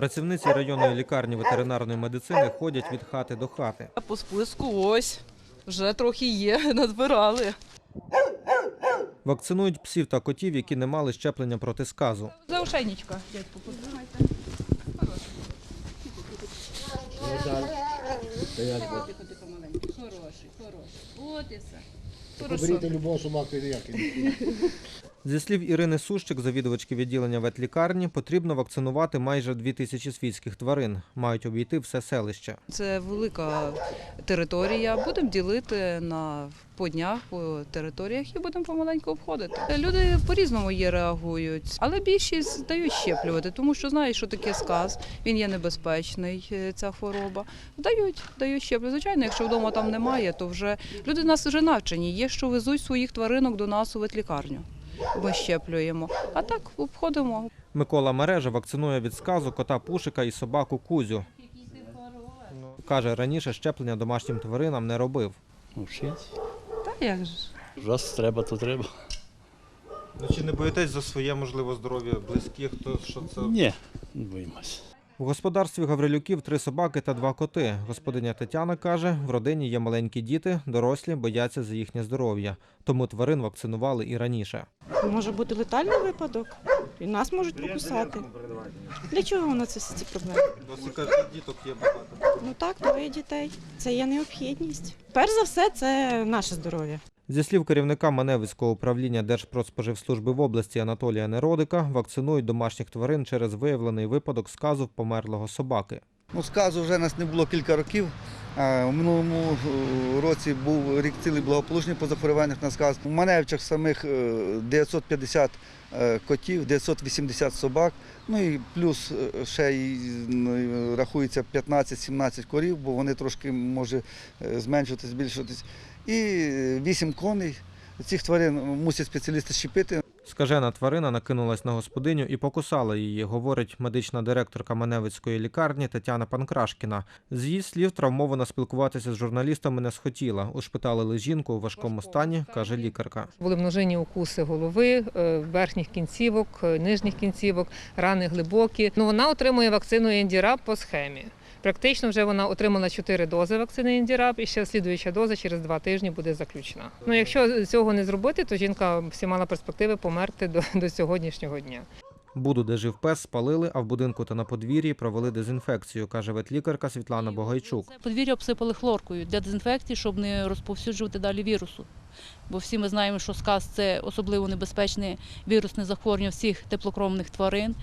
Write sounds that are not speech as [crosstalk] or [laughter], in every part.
Працівниці районної лікарні ветеринарної медицини ходять від хати до хати. А По списку ось. Вже трохи є, [laughs] назбирали. Вакцинують псів та котів, які не мали щеплення проти сказу. За помаленьку. Хороший, хороший. От і все. Поберіть любого собаку ніякий. Зі слів Ірини Сущик, завідувачки відділення ветлікарні, потрібно вакцинувати майже дві тисячі свійських тварин. Мають обійти все селище. Це велика територія. Будемо ділити на по днях, по територіях і будемо помаленьку обходити. Люди по-різному є реагують, але більшість дають щеплювати, тому що знають, що таке сказ. Він є небезпечний, е, ця хвороба. Дають, дають щеплю. Звичайно, якщо вдома там немає, то вже люди нас вже навчені. Є, що везуть своїх тваринок до нас у ветлікарню. Ми щеплюємо. А так обходимо. Микола Мережа вакцинує від сказу кота Пушика і собаку Кузю. Каже, раніше щеплення домашнім тваринам не робив. Вчить. Та як же? Раз треба, то треба. Ну чи не боїтесь за своє можливо здоров'я близьких? То що це Ні, не боїмося. У господарстві Гаврилюків три собаки та два коти. Господиня Тетяна каже, в родині є маленькі діти, дорослі бояться за їхнє здоров'я, тому тварин вакцинували і раніше. Може бути летальний випадок, і нас можуть покусати. Для чого у нас всі ці проблеми? Досі кажуть, діток є багато. Ну так, двоє дітей. Це є необхідність. Перш за все, це наше здоров'я. Зі слів керівника Маневицького управління Держпродспоживслужби в області Анатолія Неродика, вакцинують домашніх тварин через виявлений випадок сказу померлого собаки. Ну, сказу вже нас не було кілька років. У минулому е, році був рік цілий благополучний по захворюваннях на сказ. У Маневичах самих е, 950 е, котів, 980 собак. Ну і плюс е, ще й ну, рахується 15-17 корів, бо вони трошки може е, зменшуватись, збільшуватись. І 8 коней. Цих тварин мусять спеціалісти щепити. Скажена тварина накинулась на господиню і покусала її, говорить медична директорка Маневицької лікарні Тетяна Панкрашкіна. З її слів, травмована спілкуватися з журналістами не схотіла. Ушпиталили жінку у важкому стані, каже лікарка. Були множинні укуси голови, е, верхніх кінцівок, е, нижніх кінцівок, рани глибокі. Ну, вона отримує вакцину Індіраб по схемі. Практично вже вона отримала 4 дози вакцини Індіраб, і ще слідуюча доза через 2 тижні буде заключена. Ну, якщо цього не зробити, то жінка всі мала перспективи померти до, до сьогоднішнього дня. Буду, де жив пес, спалили, а в будинку та на подвір'ї провели дезінфекцію, каже ветлікарка Світлана Богайчук. Подвір'я обсипали хлоркою для дезінфекції, щоб не розповсюджувати далі вірусу. Бо всі ми знаємо, що сказ це особливо небезпечне вірусне захворювання всіх теплокровних тварин.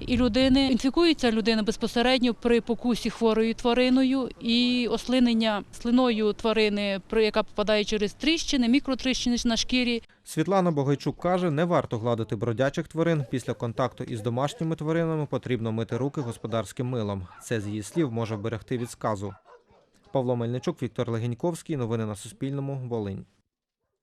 І людини інфікується людина безпосередньо при покусі хворою твариною і ослинення слиною тварини, яка попадає через тріщини, мікротріщини на шкірі. Світлана Богайчук каже, не варто гладити бродячих тварин. Після контакту із домашніми тваринами потрібно мити руки господарським милом. Це з її слів може вберегти від сказу. Павло Мельничук, Віктор Легеньковський. Новини на Суспільному. Волинь.